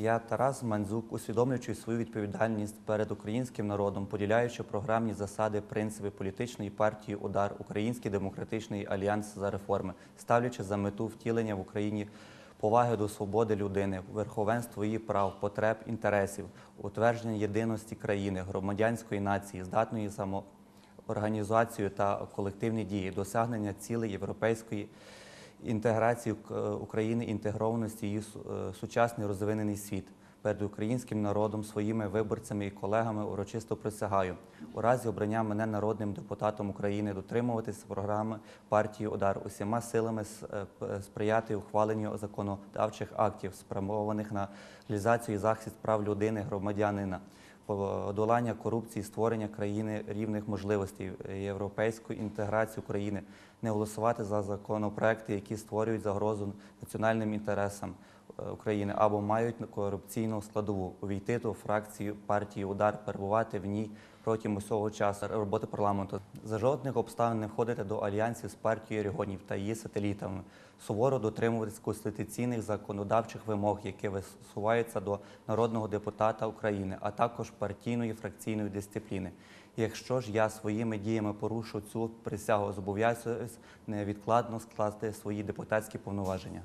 Я Тарас Мандзук, усвідомлюючи свою відповідальність перед українським народом, поділяючи програмні засади, принципи політичної партії Удар, Український демократичний альянс за реформи, ставлячи за мету втілення в Україні поваги до свободи людини, верховенство її прав, потреб, інтересів, утвердження єдиності країни, громадянської нації, здатної самоорганізацію та колективні дії, досягнення цілей європейської інтеграції е, України, інтегрованості її е, сучасний розвинений світ. Перед українським народом, своїми виборцями і колегами урочисто присягаю у разі обрання мене народним депутатом України дотримуватися програми партії Удар усіма силами е, сприяти ухваленню законодавчих актів, спрямованих на реалізацію і захист прав людини, громадянина, подолання корупції, створення країни рівних можливостей, е, європейську інтеграцію країни, не голосувати за законопроекти, які створюють загрозу національним інтересам України або мають корупційну складову, увійти до фракції партії Удар, перебувати в ній протягом усього часу роботи парламенту. За жодних обставин не входити до альянсів з партією регіонів та її сателітами, суворо дотримуватись конституційних законодавчих вимог, які висуваються до народного депутата України, а також партійної фракційної дисципліни. Якщо ж я своїми діями порушу цю присягу, зобов'язуюсь невідкладно скласти свої депутатські повноваження.